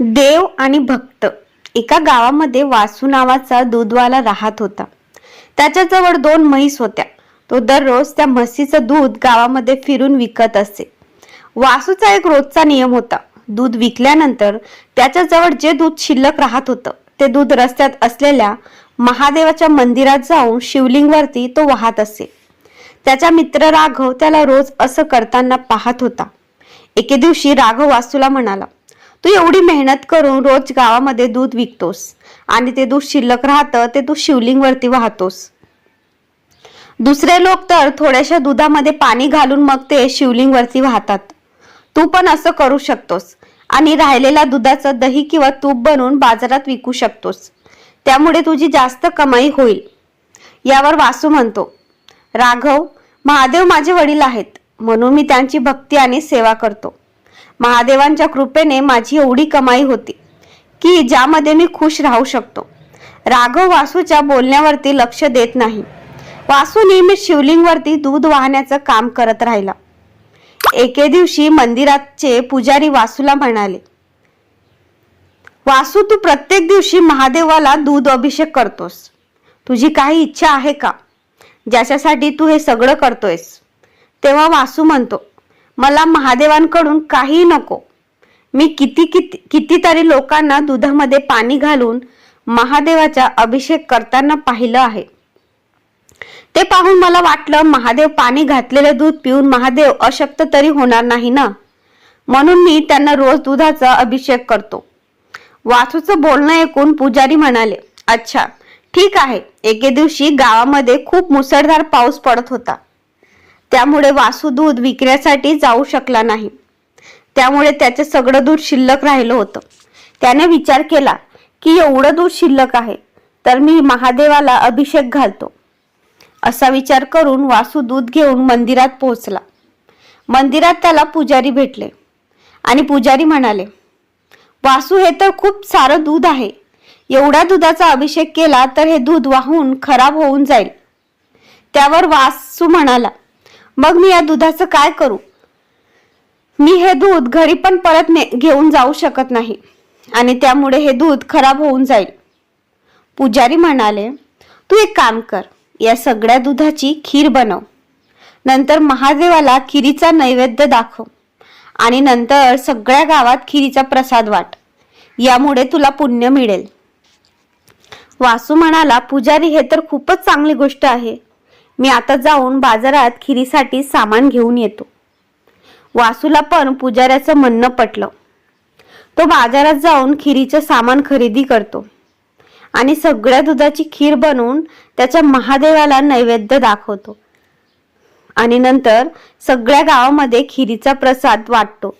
देव आणि भक्त. एका गावामध्ये वासू नावाचा दूधवाला राहत होता. त्याच्याजवळ दोन म्हैस होत्या. तो दररोज त्या म्हशीचं दूध गावामध्ये फिरून विकत असे. वासूचा एक रोजचा नियम होता. दूध विकल्यानंतर त्याच्याजवळ जे दूध शिल्लक राहत होतं ते दूध रस्त्यात असलेल्या महादेवाच्या मंदिरात जाऊन शिवलिंगवरती तो वाहत असे. त्याचा मित्र राघव त्याला रोज असं करताना पाहत होता. एके दिवशी राघव वासूला म्हणाला तू एवढी मेहनत करून रोज गावामध्ये दूध विकतोस आणि ते दूध शिल्लक राहतं ते तू शिवलिंगवरती वाहतोस. दुसरे लोक तर थोड्याशा दुधामध्ये पाणी घालून मग ते शिवलिंगवरती वाहतात. तू पण असं करू शकतोस आणि राहिलेल्या दुधाचं दही किंवा तूप बनवून बाजारात विकू शकतोस. त्यामुळे तुझी जास्त कमाई होईल. यावर वासू म्हणतो राघव महादेव माझे वडील आहेत म्हणून मी त्यांची भक्ती आणि सेवा करतो. महादेवांच्या कृपेने माझी एवढी कमाई होती की ज्यामध्ये मी खुश राहू शकतो. राघव वासूच्या बोलण्यावरती लक्ष देत नाही. वासू नेहमी शिवलिंगवरती दूध वाहण्याचं काम करत राहिला. एके दिवशी मंदिराचे पुजारी वासूला म्हणाले वासू तू प्रत्येक दिवशी महादेवाला दूध अभिषेक करतोस. तुझी काही इच्छा आहे का? ज्याच्यासाठी तू हे सगळं करतोयस. तेव्हा वासू म्हणतो मला महादेवांकडून काही नको. मी किती किती कितीतरी लोकांना दुधामध्ये पाणी घालून महादेवाचा अभिषेक करताना पाहिलं आहे. ते पाहून मला वाटलं महादेव पाणी घातलेले दूध पिऊन महादेव अशक्त तरी होणार नाही ना? म्हणून मी त्यांना रोज दुधाचा अभिषेक करतो. वासूचं बोलणं ऐकून पुजारी म्हणाले अच्छा ठीक आहे. एके दिवशी गावामध्ये खूप मुसळधार पाऊस पडत होता. त्यामुळे वासू दूध विकण्यासाठी जाऊ शकला नाही. त्यामुळे त्याचे सगळं दूध शिल्लक राहिलं होतं. त्याने विचार केला की एवढं दूध शिल्लक आहे तर मी महादेवाला अभिषेक घालतो. असा विचार करून वासू दूध घेऊन मंदिरात पोहोचला. मंदिरात त्याला पुजारी भेटले आणि पुजारी म्हणाले वासू हे तर खूप सारं दूध आहे. एवढ्या दुधाचा अभिषेक केला तर हे दूध वाहून खराब होऊन जाईल. त्यावर वासू म्हणाला मग मी या दुधाचं काय करू? मी हे दूध घरी पण परत ने घेऊन जाऊ शकत नाही. आणि त्यामुळे हे दूध खराब होऊन जाईल. पुजारी म्हणाले तू एक काम कर या सगळ्या दुधाची खीर बनव. नंतर महादेवाला खिरीचा नैवेद्य दाखव. आणि नंतर सगळ्या गावात खिरीचा प्रसाद वाट. यामुळे तुला पुण्य मिळेल. वासू म्हणाला पुजारी हे तर खूपच चांगली गोष्ट आहे. मी आता जाऊन बाजारात खिरीसाठी सामान घेऊन येतो. वासूला पण पुजाऱ्याचं म्हणणं पटलं. तो बाजारात जाऊन खिरीचं सामान खरेदी करतो आणि सगळ्या दुधाची खीर बनवून त्याच्या महादेवाला नैवेद्य दाखवतो आणि नंतर सगळ्या गावामध्ये खिरीचा प्रसाद वाटतो.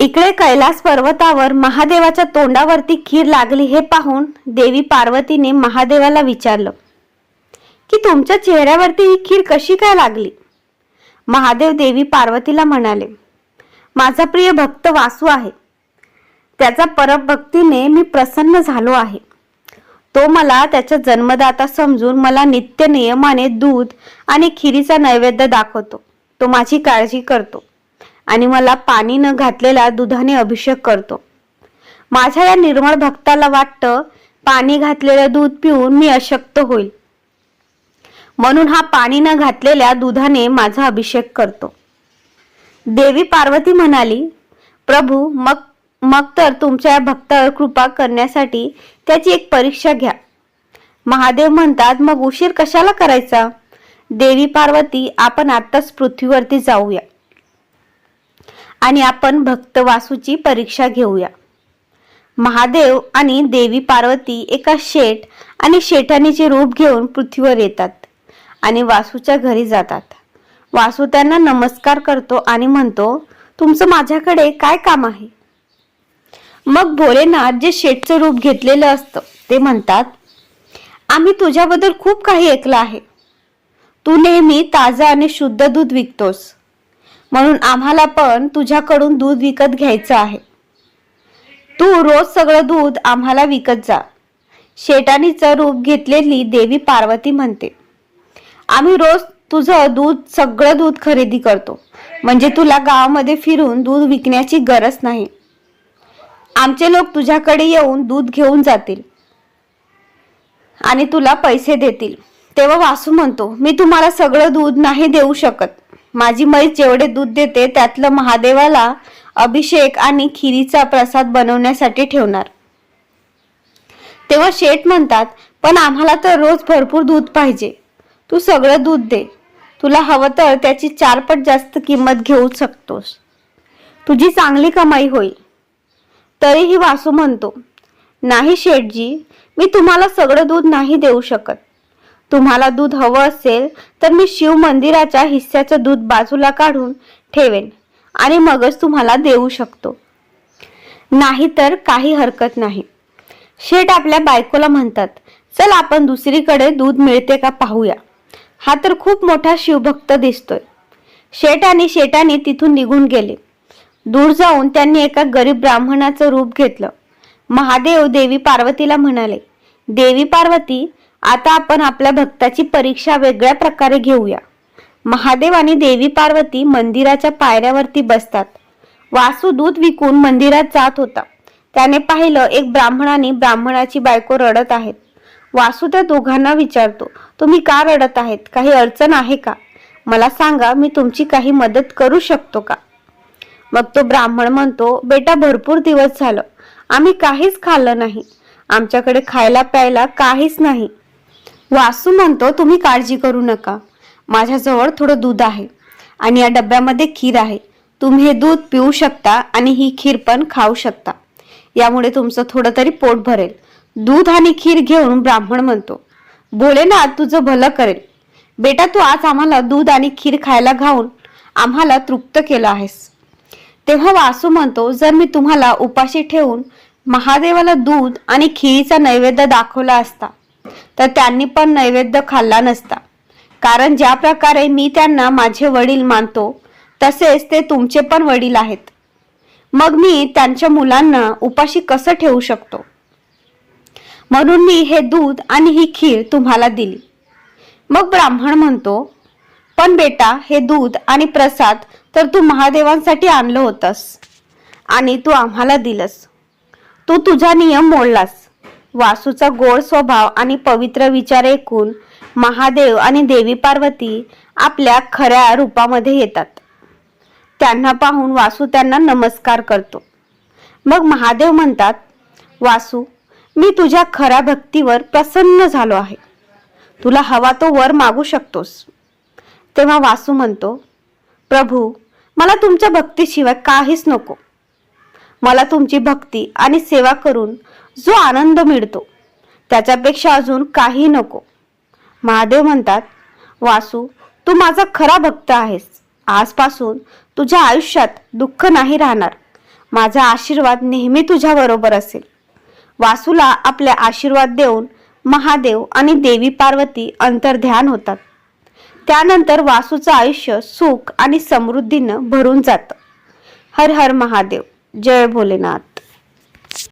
इकडे कैलास पर्वतावर महादेवाच्या तोंडावरती खीर लागली हे पाहून देवी पार्वतीने महादेवाला विचारलं की तुमच्या चेहऱ्यावरती ही खीर कशी काय लागली? महादेव देवी पार्वतीला म्हणाले माझा प्रिय भक्त वासू आहे. त्याचा परभक्तीने मी प्रसन्न झालो आहे. तो मला त्याच्या जन्मदाता समजून मला नित्य नियमाने दूध आणि खिरीचा नैवेद्य दाखवतो. तो माझी काळजी करतो आणि मला पाणी न घातलेल्या दुधाने अभिषेक करतो. माझ्या या निर्मळ भक्ताला वाटतं पाणी घातलेलं दूध पिऊन मी अशक्त होईल. म्हणून हा पाणी न घातलेल्या दुधाने माझा अभिषेक करतो. देवी पार्वती म्हणाली प्रभू मग मग तर तुमच्या भक्तावर कृपा करण्यासाठी त्याची एक परीक्षा घ्या. महादेव म्हणतात मग उशीर कशाला करायचा? देवी पार्वती आपण आत्ताच पृथ्वीवरती जाऊया. आणि आपण भक्त वासूची परीक्षा घेऊया. महादेव आणि देवी पार्वती एका शेठ आणि शेठानीचे रूप घेऊन पृथ्वीवर येतात. आणि वासूच्या घरी जातात. वासू त्यांना नमस्कार करतो आणि म्हणतो तुमचं माझ्याकडे काय काम आहे? मग भोलेनाथ जे शेठचं रूप घेतलेलं असतं ते म्हणतात आम्ही तुझ्याबद्दल खूप काही ऐकलं आहे. तू नेहमी ताजं आणि शुद्ध दूध विकतोस. म्हणून आम्हाला पण तुझ्याकडून दूध विकत घ्यायचं आहे. तू रोज सगळं दूध आम्हाला विकत जा. शेटानीचं रूप घेतलेली देवी पार्वती म्हणते आम्ही रोज तुझं दूध सगळं दूध खरेदी करतो. म्हणजे तुला गावामध्ये फिरून दूध विकण्याची गरज नाही. आमचे लोक तुझ्याकडे येऊन दूध घेऊन जातील. आणि तुला पैसे देतील. तेव्हा वासू म्हणतो मी तुम्हाला सगळं दूध नाही देऊ शकत. माझी म्हैस जेवढे दूध देते त्यातलं महादेवाला अभिषेक आणि खिरीचा प्रसाद बनवण्यासाठी ठेवणार. तेव्हा शेठ म्हणतात पण आम्हाला तर रोज भरपूर दूध पाहिजे. तू सगळं दूध दे. तुला हवं तर त्याची चारपट जास्त किंमत घेऊ शकतोस. तुझी चांगली कमाई होईल. तरीही वासू म्हणतो नाही शेठजी मी तुम्हाला सगळं दूध नाही देऊ शकत. तुम्हाला दूध हवं असेल तर मी शिव मंदिराच्या हिस्स्याचं दूध बाजूला काढून ठेवेन आणि मगच तुम्हाला देऊ शकतो. नाही तर काही हरकत नाही. शेठ आपल्या बायकोला म्हणतात चल आपण दुसरीकडे दूध मिळते का पाहूया. हा तर खूप मोठा शिवभक्त दिसतोय. शेट आणि शेटाने तिथून निघून गेले. दूर जाऊन त्यांनी एका गरीब ब्राह्मणाचं रूप घेतलं. महादेव देवी पार्वतीला म्हणाले देवी पार्वती आता आपण आपल्या भक्ताची परीक्षा वेगळ्या प्रकारे घेऊया. महादेव आणि देवी पार्वती मंदिराच्या पायऱ्यावरती बसतात. वासू दूध विकून मंदिरात जात होता. त्याने पाहिलं एक ब्राह्मणाने ब्राह्मणाची बायको रडत आहेत. वासू त्या दोघांना विचारतो तुम्ही का रडत आहेत? काही अडचण आहे का? मला सांगा मी तुमची काही मदत करू शकतो का? मग तो ब्राह्मण म्हणतो बेटा भरपूर दिवस झालं. आम्ही काहीच खाल्लं नाही. आमच्याकडे खायला प्यायला काहीच नाही. वासू म्हणतो तुम्ही काळजी करू नका. माझ्याजवळ थोडं दूध आहे आणि या डब्यामध्ये खीर आहे. तुम्ही हे दूध पिऊ शकता आणि ही खीर पण खाऊ शकता. यामुळे तुमचं थोडं तरी पोट भरेल. दूध आणि खीर घेऊन ब्राह्मण म्हणतो भोलेनाथ तुझं भलं करेल. बेटा तू आज आम्हाला दूध आणि खीर खायला घाऊन आम्हाला तृप्त केलं आहेस. तेव्हा वासू म्हणतो जर मी तुम्हाला उपाशी ठेवून महादेवाला दूध आणि खिरीचा नैवेद्य दाखवला असता तर त्यांनी पण नैवेद्य खाल्ला नसता. कारण ज्या प्रकारे मी त्यांना माझे वडील मानतो तसेच ते तुमचे पण वडील आहेत. मग मी त्यांच्या मुलांना उपाशी कसं ठेवू शकतो? म्हणून मी हे दूध आणि ही खीर तुम्हाला दिली. मग ब्राह्मण म्हणतो पण बेटा हे दूध आणि प्रसाद तर तू महादेवांसाठी आणलं होतंस आणि तू आम्हाला दिलंस. तू तुझा नियम मोडलास. वासूचा गोड स्वभाव आणि पवित्र विचार ऐकून महादेव आणि देवी पार्वती आपल्या खऱ्या रूपामध्ये येतात. त्यांना पाहून वासू त्यांना नमस्कार करतो. मग महादेव म्हणतात वासू मी तुझ्या खऱ्या भक्तीवर प्रसन्न झालो आहे. तुला हवा तो वर मागू शकतोस. तेव्हा वासू म्हणतो प्रभू मला तुमच्या भक्तीशिवाय काहीच नको. मला तुमची भक्ती आणि सेवा करून जो आनंद मिळतो त्याच्यापेक्षा अजून काही नको. महादेव म्हणतात वासू तू माझा खरा भक्त आहेस. आजपासून तुझ्या आयुष्यात दुःख नाही राहणार. माझा आशीर्वाद नेहमी तुझ्या बरोबर असेल. वासूला आपले आशीर्वाद देऊन महादेव आणि देवी पार्वती अंतर्ध्यान होतात. त्यानंतर वासूचं आयुष्य सुख आणि समृद्धीनं भरून जातं. हर हर महादेव. जय भोलेनाथ.